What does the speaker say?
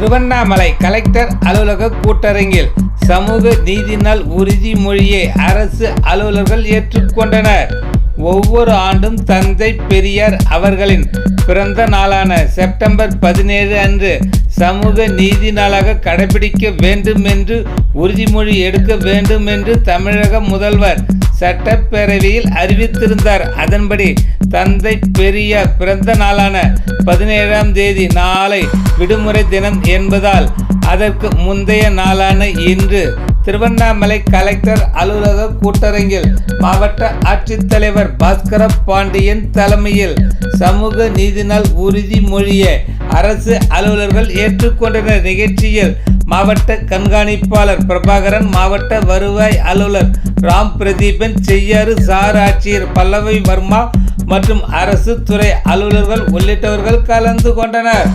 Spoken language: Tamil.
திருவண்ணாமலை கலெக்டர் அலுவலக கூட்டரங்கில் சமூக நீதி நாள் உறுதிமொழியை அரசு அலுவலர்கள் ஏற்றுக்கொண்டனர். ஒவ்வொரு ஆண்டும் தந்தை பெரியார் அவர்களின் பிறந்த நாளான செப்டம்பர் பதினேழு அன்று சமூக நீதி நாளாக கடைபிடிக்க வேண்டும் என்று உறுதிமொழி எடுக்க வேண்டும் என்று தமிழக முதல்வர் சட்டப்பேரவையில் அறிவித்திருந்தார். அதன்படி தந்தை பெரியார் பிறந்த நாளான பதினேழாம் தேதி நாளை விடுமுறை தினம் என்பதால் அதற்கு முந்தைய நாளான இன்று திருவண்ணாமலை கலெக்டர் அலுவலக கூட்டரங்கில் மாவட்ட ஆட்சித்தலைவர் பாஸ்கர பாண்டியன் தலைமையில் சமூக நீதி நாள் உறுதிமொழியை அரசு அலுவலர்கள் ஏற்றுக்கொண்டனர். நிகழ்ச்சியில் மாவட்ட கண்காணிப்பாளர் பிரபாகரன் மாவட்ட வருவாய் அலுவலர் ராம் பிரதீபன் செய்யாறு சார் ஆட்சியர் பல்லவி வர்மா மற்றும் அரசு துறை அலுவலர்கள் உள்ளிட்டவர்கள் கலந்து கொண்டனர்.